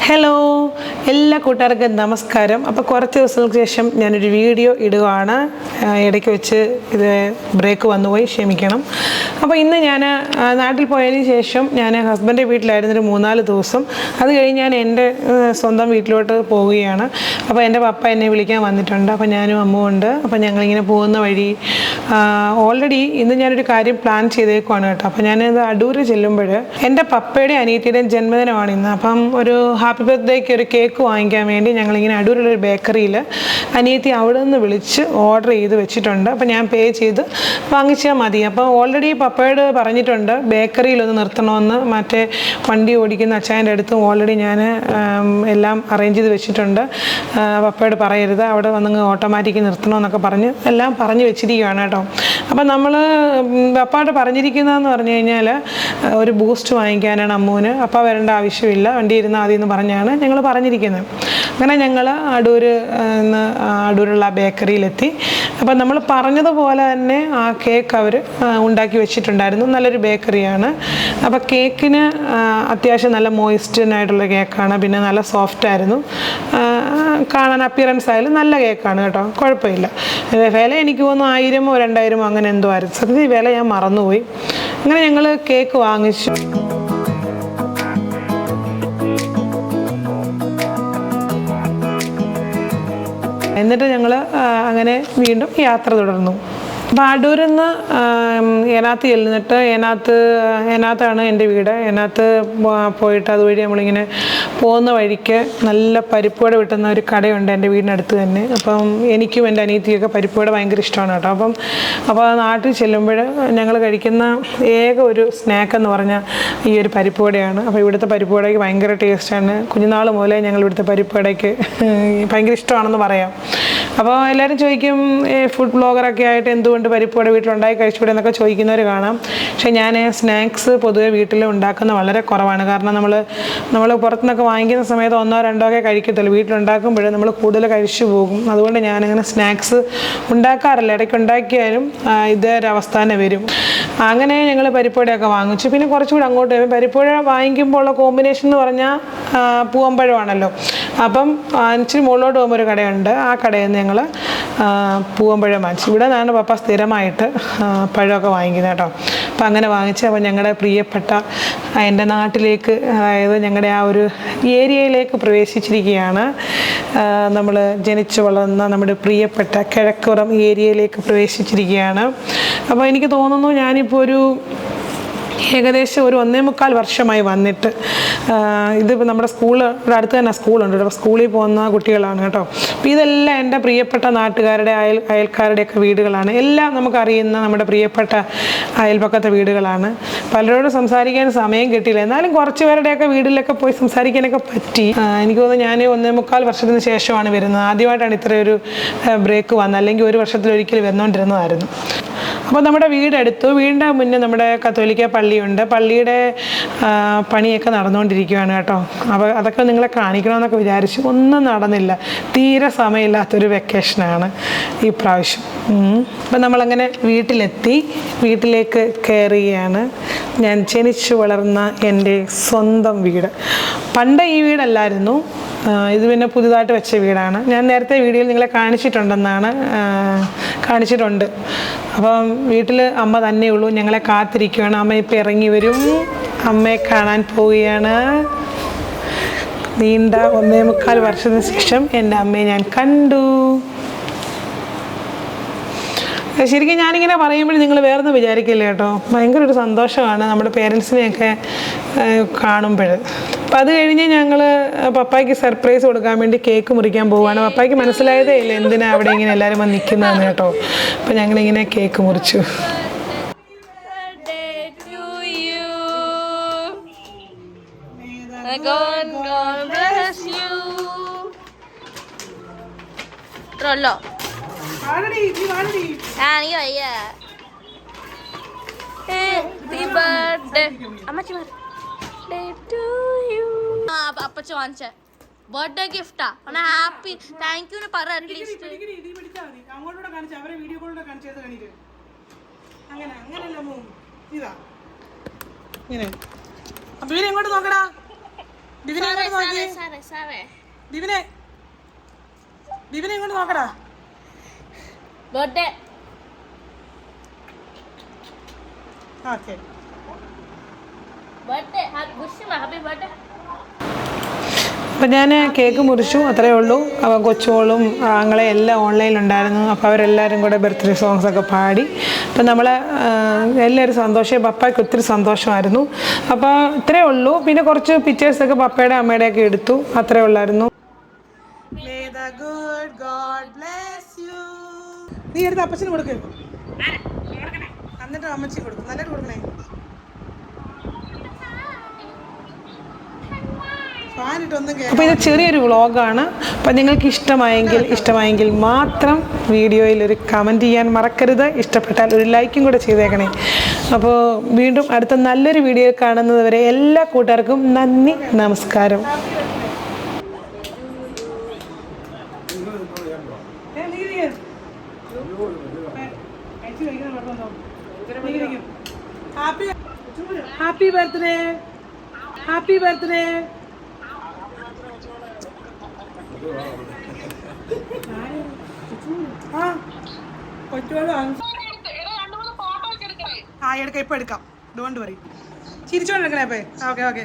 Hello, എല്ലാ കൂട്ടുകാർക്കും നമസ്കാരം. അപ്പോൾ കുറച്ച് ദിവസങ്ങൾക്ക് ശേഷം ഞാനൊരു വീഡിയോ ഇടുകയാണ് ഇടയ്ക്ക് വെച്ച് ഇത് ബ്രേക്ക് വന്നുപോയി ക്ഷമിക്കണം. അപ്പോൾ ഇന്ന് ഞാൻ നാട്ടിൽ പോയതിന് ശേഷം ഞാൻ ഹസ്ബൻഡ് വീട്ടിലായിരുന്നു ഒരു മൂന്നാൽ ദിവസം. അത് കഴിഞ്ഞ് ഞാൻ എന്റെ സ്വന്തം വീട്ടിലോട്ട് പോവുകയാണ്. അപ്പോൾ എന്റെ പപ്പ എന്നെ വിളിക്കാൻ വന്നിട്ടുണ്ട്. അപ്പോൾ ഞാനും അമ്മും ഉണ്ട്. അപ്പോൾ ഞങ്ങളിങ്ങനെ പോകുന്ന വഴി ഓൾറെഡി ഇന്ന് ഞാനൊരു കാര്യം പ്ലാൻ ചെയ്തേക്കുവാണ് കേട്ടോ. അപ്പോൾ ഞാനിത് അടൂര് ചെല്ലുമ്പോൾ എന്റെ പപ്പയുടെ അനിയത്തിയുടെയും ജന്മദിനമാണ് ഇന്ന്. അപ്പം ഒരു ഹാപ്പി ബർത്ത്ഡേക്ക് ഒരു കേക്ക് വാങ്ങിക്കാൻ വേണ്ടി ഞങ്ങളിങ്ങനെ അടൂരിലൊരു ബേക്കറിയിൽ അനിയത്തി അവിടെ നിന്ന് വിളിച്ച് ഓർഡർ ചെയ്ത് വെച്ചിട്ടുണ്ട്. അപ്പോൾ ഞാൻ പേ ചെയ്ത് വാങ്ങിച്ചാൽ മതി. അപ്പോൾ ഓൾറെഡി പപ്പയോട് പറഞ്ഞിട്ടുണ്ട് ബേക്കറിയിലൊന്ന് നിർത്തണമെന്ന് മറ്റേ വണ്ടി ഓടിക്കുന്ന അച്ചായന്റെ അടുത്ത് ഓൾറെഡി ഞാൻ എല്ലാം അറേഞ്ച് ചെയ്ത് വെച്ചിട്ടുണ്ട്. പപ്പയോട് പറയരുത്. അവിടെ വന്ന് ഓട്ടോമാറ്റിക് നിർത്തണമെന്നൊക്കെ പറഞ്ഞ് എല്ലാം പറഞ്ഞു വെച്ചിരിക്കുകയാണ് കേട്ടോ. അപ്പം നമ്മൾ പപ്പായിട്ട് പറഞ്ഞിരിക്കുന്നതെന്ന് പറഞ്ഞു കഴിഞ്ഞാൽ ഒരു ബൂസ്റ്റ് വാങ്ങിക്കാനാണ് അമ്മൂന്. അപ്പം വരേണ്ട ആവശ്യമില്ല. വണ്ടി ഇരുന്ന് ആദ്യം എന്ന് പറഞ്ഞാണ് ഞങ്ങൾ പറഞ്ഞിരിക്കുന്നത്. അങ്ങനെ ഞങ്ങൾ അടൂർ അടൂരുള്ള ബേക്കറിയിലെത്തി. അപ്പം നമ്മൾ പറഞ്ഞതുപോലെ തന്നെ ആ കേക്ക് അവർ ഉണ്ടാക്കി വെച്ചിട്ടുണ്ടായിരുന്നു. നല്ലൊരു ബേക്കറിയാണ്. അപ്പോൾ കേക്കിന് അത്യാവശ്യം നല്ല മോയിസ്റ്റിനായിട്ടുള്ള കേക്കാണ്. പിന്നെ നല്ല സോഫ്റ്റ് ആയിരുന്നു. കാണാൻ അപ്പിയറൻസ് ആയാലും നല്ല കേക്കാണ് കേട്ടോ. കുഴപ്പമില്ല. വില എനിക്ക് തോന്നുന്നു ആയിരമോ രണ്ടായിരമോ അങ്ങനെ എന്തോ ആയിരുന്നു. സത്യത്തിൽ വില ഞാൻ മറന്നുപോയി. അങ്ങനെ ഞങ്ങൾ കേക്ക് വാങ്ങിച്ചു. എന്നിട്ട് ഞങ്ങൾ അങ്ങനെ വീണ്ടും യാത്ര തുടർന്നു. അപ്പോൾ അടൂരിൽ നിന്ന് ഏനാത്ത് ചെല്ലുന്നിട്ട് ഏനാത്ത് ഏനാത്താണ് എന്റെ വീട്. ഏനാത്ത് പോയിട്ട് അതുവഴി നമ്മളിങ്ങനെ പോകുന്ന വഴിക്ക് നല്ല പരിപ്പുവട വിട്ടുന്ന ഒരു കടയുണ്ട് എന്റെ വീടിനടുത്ത് തന്നെ. അപ്പം എനിക്കും എന്റെ അനിയത്തിയൊക്കെ പരിപ്പുവട ഭയങ്കര ഇഷ്ടമാണ് കേട്ടോ. അപ്പം അപ്പോൾ നാട്ടിൽ ചെല്ലുമ്പോൾ ഞങ്ങൾ കഴിക്കുന്ന ഏക ഒരു സ്നാക്ക് എന്ന് പറഞ്ഞാൽ ഈ ഒരു പരിപ്പുവടയാണ്. അപ്പോൾ ഇവിടുത്തെ പരിപ്പുവടയ്ക്ക് ഭയങ്കര ടേസ്റ്റാണ് കുഞ്ഞുനാൾ മുതലേ ഞങ്ങൾ ഇവിടുത്തെ പരിപ്പുവടയ്ക്ക് ഭയങ്കര ഇഷ്ടമാണെന്ന് പറയാം. അപ്പോൾ എല്ലാവരും ചോദിക്കും ഫുഡ് ബ്ലോഗറൊക്കെ ആയിട്ട് എന്തുകൊണ്ട് പരിപ്പുവട വീട്ടിലുണ്ടായി കഴിച്ചുകൂടെ എന്നൊക്കെ ചോദിക്കുന്നവർ കാണാം. പക്ഷേ ഞാൻ സ്നാക്സ് പൊതുവെ വീട്ടിൽ ഉണ്ടാക്കുന്ന വളരെ കുറവാണ്. കാരണം നമ്മൾ നമ്മൾ പുറത്തുനിന്നൊക്കെ വാങ്ങിക്കുന്ന സമയത്ത് ഒന്നോ രണ്ടോ ഒക്കെ കഴിക്കത്തുള്ളൂ. വീട്ടിലുണ്ടാക്കുമ്പോൾ നമ്മൾ കൂടുതൽ കഴിച്ചു പോകും. അതുകൊണ്ട് ഞാനങ്ങനെ സ്നാക്സ് ഉണ്ടാക്കാറില്ല. ഇടയ്ക്ക് ഉണ്ടാക്കിയാലും ഇതേ ഒരവസ്ഥ തന്നെ വരും. അങ്ങനെ ഞങ്ങൾ പരിപ്പുവടയൊക്കെ വാങ്ങിച്ചു. പിന്നെ കുറച്ചുകൂടി അങ്ങോട്ട് പരിപ്പുവട വാങ്ങിക്കുമ്പോൾ ഉള്ള കോമ്പിനേഷൻ എന്ന് പറഞ്ഞാൽ പൂവമ്പഴമാണല്ലോ അപ്പം അഞ്ചിന് മുകളിലോട്ട് പോകുമ്പോൾ ഒരു കടയുണ്ട്. ആ കടയിൽ നിന്ന് ഞങ്ങൾ പൂവമ്പഴം വാങ്ങിച്ചു. ഇവിടെ നിന്നാണ് പപ്പ സ്ഥിരമായിട്ട് പഴമൊക്കെ വാങ്ങിക്കുന്നത് കേട്ടോ. അപ്പം അങ്ങനെ വാങ്ങിച്ച് അപ്പം ഞങ്ങളുടെ പ്രിയപ്പെട്ട എന്റെ നാട്ടിലേക്ക് അതായത് ഞങ്ങളുടെ ആ ഒരു ഏരിയയിലേക്ക് പ്രവേശിച്ചിരിക്കുകയാണ്. നമ്മൾ ജനിച്ചു വളർന്ന നമ്മുടെ പ്രിയപ്പെട്ട കിഴക്കുറം ഏരിയയിലേക്ക് പ്രവേശിച്ചിരിക്കുകയാണ്. അപ്പോൾ എനിക്ക് തോന്നുന്നു ഞാനിപ്പോൾ ഒരു ഏകദേശം ഒരു ഒന്നേ മുക്കാൽ വർഷമായി വന്നിട്ട് ഇതിപ്പോൾ നമ്മുടെ സ്കൂൾ ഇവിടെ അടുത്ത് തന്നെ സ്കൂളുണ്ട് കേട്ടോ. സ്കൂളിൽ പോകുന്ന കുട്ടികളാണ് കേട്ടോ. അപ്പോൾ ഇതെല്ലാം എന്റെ പ്രിയപ്പെട്ട നാട്ടുകാരുടെ അയൽ അയൽക്കാരുടെയൊക്കെ വീടുകളാണ്. എല്ലാം നമുക്കറിയുന്ന നമ്മുടെ പ്രിയപ്പെട്ട അയൽപക്കത്തെ വീടുകളാണ്. പലരോടും സംസാരിക്കാൻ സമയം കിട്ടിയില്ല. എന്നാലും കുറച്ച് പേരുടെയൊക്കെ വീട്ടിലൊക്കെ പോയി സംസാരിക്കാനൊക്കെ പറ്റി. എനിക്ക് തോന്നുന്നു ഞാൻ ഒന്നേ മുക്കാൽ വർഷത്തിന് ശേഷമാണ് വരുന്നത്. ആദ്യമായിട്ടാണ് ഇത്രയൊരു ബ്രേക്ക് വന്നത്. അല്ലെങ്കിൽ ഒരു വർഷത്തിലൊരിക്കൽ വന്നുകൊണ്ടിരുന്നതായിരുന്നു അപ്പോൾ നമ്മുടെ വീടെടുത്തു. വീടിന്റെ മുന്നേ നമ്മുടെ കത്തോലിക്ക പള്ളിയുണ്ട്. പള്ളിയുടെ പണിയൊക്കെ നടന്നുകൊണ്ടിരിക്കുകയാണ് കേട്ടോ. അപ്പോൾ അതൊക്കെ നിങ്ങളെ കാണിക്കണമെന്നൊക്കെ വിചാരിച്ചു ഒന്നും നടന്നില്ല. തീരെ സമയമില്ലാത്തൊരു വെക്കേഷനാണ് ഈ പ്രാവശ്യം. അപ്പം നമ്മളങ്ങനെ വീട്ടിലെത്തി. വീട്ടിലേക്ക് കയറുകയാണ് ഞാൻ ജനിച്ചു വളർന്ന എന്റെ സ്വന്തം വീട്. പണ്ട് ഈ വീടല്ലായിരുന്നു. ഇത് പിന്നെ പുതുതായിട്ട് വെച്ച വീടാണ്. ഞാൻ നേരത്തെ വീഡിയോയിൽ നിങ്ങളെ കാണിച്ചിട്ടുണ്ടെന്നാണ് കാണിച്ചിട്ടുണ്ട്. അപ്പം വീട്ടിൽ അമ്മ തന്നെ ഉള്ളൂ. ഞങ്ങളെ കാത്തിരിക്കുകയാണ് അമ്മ ഇപ്പം ഇറങ്ങി വരും. അമ്മയെ കാണാൻ പോവുകയാണ്. നീണ്ട ഒന്നേ മുക്കാൽ വർഷത്തിന് ശേഷം എന്റെ അമ്മയെ ഞാൻ കണ്ടു. ശരിക്കും ഞാനിങ്ങനെ പറയുമ്പോൾ നിങ്ങൾ വേറൊന്നും വിചാരിക്കില്ല കേട്ടോ. ഭയങ്കര ഒരു സന്തോഷമാണ് നമ്മുടെ പേരൻസിനെയൊക്കെ കാണുമ്പോൾ. അപ്പം അത് കഴിഞ്ഞ് ഞങ്ങൾ പപ്പായ്ക്ക് സർപ്രൈസ് കൊടുക്കാൻ വേണ്ടി കേക്ക് മുറിക്കാൻ പോവുകയാണ്. പപ്പായ്ക്ക് മനസ്സിലായതേ ഇല്ല എന്തിനാണ് അവിടെ ഇങ്ങനെ എല്ലാവരും വന്ന് നിൽക്കുന്നതെന്ന് കേട്ടോ. അപ്പം ഞങ്ങളിങ്ങനെ കേക്ക് മുറിച്ചു. God, God bless you. ഇത്രല്ലോ ആ നീ വയ്യ. അപ്പച്ച വാങ്ങിച്ച. ബർത്ത്ഡേ ഗിഫ്റ്റാ അവനെ ഹാപ്പി താങ്ക് യു പറ അറ്റ്ലീസ്റ്റ് അങ്ങനെ ഇങ്ങോട്ട് നോക്കടാ? ദിവിനെ ഇങ്ങോട്ട് നോക്കി? ദിവനെ ദിവനെ ഇങ്ങോട്ട് നോക്കടാ? ബർത്ത്ഡേ. Wish happy birthday. അപ്പം ഞാൻ കേക്ക് മുറിച്ചു അത്രയേ ഉള്ളൂ. അപ്പം കൊച്ചുകളും ആങ്ങളെ എല്ലാം ഓൺലൈനിലുണ്ടായിരുന്നു. അപ്പോൾ അവരെല്ലാവരും കൂടെ ബർത്ത്ഡേ സോങ്സ് ഒക്കെ പാടി. അപ്പം നമ്മൾ എല്ലാവരും സന്തോഷം പപ്പയ്ക്ക് ഒത്തിരി സന്തോഷമായിരുന്നു. അപ്പോൾ ഇത്രയേ ഉള്ളൂ. പിന്നെ കുറച്ച് പിക്ചേഴ്സൊക്കെ പപ്പയുടെ അമ്മയുടെ ഒക്കെ എടുത്തു. അത്രയേ ഉള്ളായിരുന്നു. നീ എടുത്ത് അപ്പച്ചന് കൊടുക്ക്. എന്നിട്ട് അമ്മച്ചി കൊടുക്കും. നല്ലൊരു കൊടുക്കണേ. അപ്പോൾ ഇത് ചെറിയൊരു വ്ളോഗാണ്. അപ്പോൾ നിങ്ങൾക്ക് ഇഷ്ടമായെങ്കിൽ ഇഷ്ടമായെങ്കിൽ മാത്രം വീഡിയോയിൽ ഒരു കമന്റ് ചെയ്യാൻ മറക്കരുത്. ഇഷ്ടപ്പെട്ടാൽ ഒരു ലൈക്കും കൂടെ ചെയ്തേക്കണേ. അപ്പോൾ വീണ്ടും അടുത്ത നല്ലൊരു വീഡിയോ കാണുന്നത് വരെ എല്ലാ കൂട്ടുകാർക്കും നന്ദി നമസ്കാരം. Happy birthday. Happy birthday. ആ കൊച്ചുവേള ആ എടുക്കാം ഇപ്പൊ എടുക്കാം. ഡോണ്ട് പറയും ചിരിച്ചോണ്ട് എടുക്കണേ അപ്പേ ഓക്കെ ഓക്കെ